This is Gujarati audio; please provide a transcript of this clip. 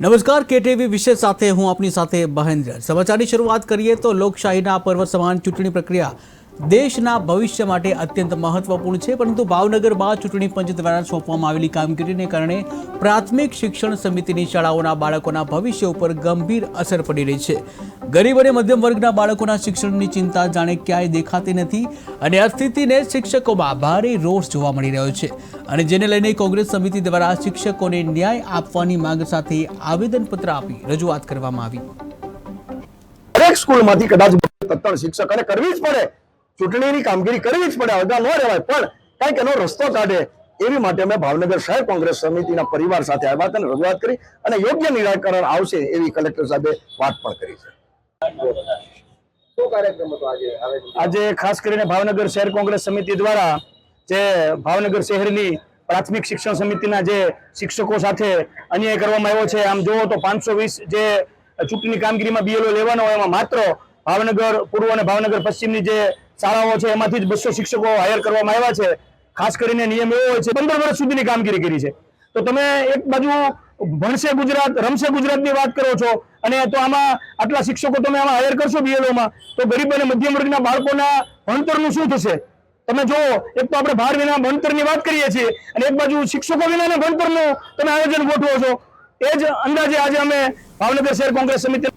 નમસ્કાર, કેટીવી વિશેષ સાથે હું આપની સાથે મહેન્દ્ર. સમાચારની શરૂઆત કરીએ તો લોકશાહીના પર્વ સમાન ચૂંટણી પ્રક્રિયા દેશના ભવિષ્ય માટે અત્યંત મહત્વપૂર્ણ છે, પરંતુ ભાવનગરમાં ચૂંટણી પંચ દ્વારા સોંપવામાં આવેલી કામગીરીને કારણે પ્રાથમિક શિક્ષણ સમિતિની શાળાઓના બાળકોના ભવિષ્ય ઉપર ગંભીર અસર પડી રહી છે. ગરીબ અને મધ્યમ વર્ગના બાળકોના શિક્ષણની ચિંતા જાણે ક્યાંય દેખાતી નથી અને આ સ્થિતિને શિક્ષકોમાં ભારે રોષ જોવા મળી રહ્યો છે. અને જેને લઈને કોંગ્રેસ સમિતિ દ્વારા શિક્ષકોને ન્યાય આપવાની માંગ સાથે આવેદનપત્ર આપી રજૂઆત કરવામાં આવી. દરેક સ્કૂલમાંથી કદાચ તત્ણ શિક્ષકોને કરવી જ પડે ચૂંટણીની કામગીરી કરવી જ પડે અડધા ન રહેવાય. પણ કંઈક એનો રસ્તો કાઢે એવી માટે અમે ભાવનગર શહેર કોંગ્રેસ સમિતિના પરિવાર સાથે આવ્યા હતા અને રજૂઆત કરી અને યોગ્ય નિરાકરણ આવશે એવી કલેક્ટર સાહેબે વાત પણ કરી છે. આજે? ખાસ કરીને ભાવનગર શહેર કોંગ્રેસ સમિતિ દ્વારા જે ભાવનગર શહેરની પ્રાથમિક શિક્ષણ સમિતિના જે શિક્ષકો સાથે અન્યાય કરવામાં આવ્યો છે આમ જુઓ તો પાંચસો વીસ જે ચૂંટણી કામગીરીમાં બીએલઓ લેવાનો હોય એમાં માત્ર ભાવનગર પૂર્વ અને ભાવનગર પશ્ચિમની જે શાળાઓ છે, એમાંથી જ બસો શિક્ષકો હાયર કરવામાં આવ્યા છે. ખાસ કરીને નિયમ એવો હોય છે, પંદર વર્ષ સુધીની કામગીરી કરી છે. તો તમે એક બાજુ ભણશે ગુજરાત, રમશે ગુજરાતની વાત કરો છો, અને તો આમાં આટલા શિક્ષકો તમે આમાં હાયર કરશો બીએલઓમાં તો ગરીબ અને મધ્યમ વર્ગના બાળકોના ભણતરનું શું થશે? તમે જુઓ, એક તો આપણે ભાર વિના ભણતરની વાત કરીએ છીએ, અને એક બાજુ શિક્ષકો વિનાના ભણતરનું તમે આયોજન ગોઠવો છો. એ જ અંદાજે આજે અમે ભાવનગર શહેર કોંગ્રેસ સમિતિ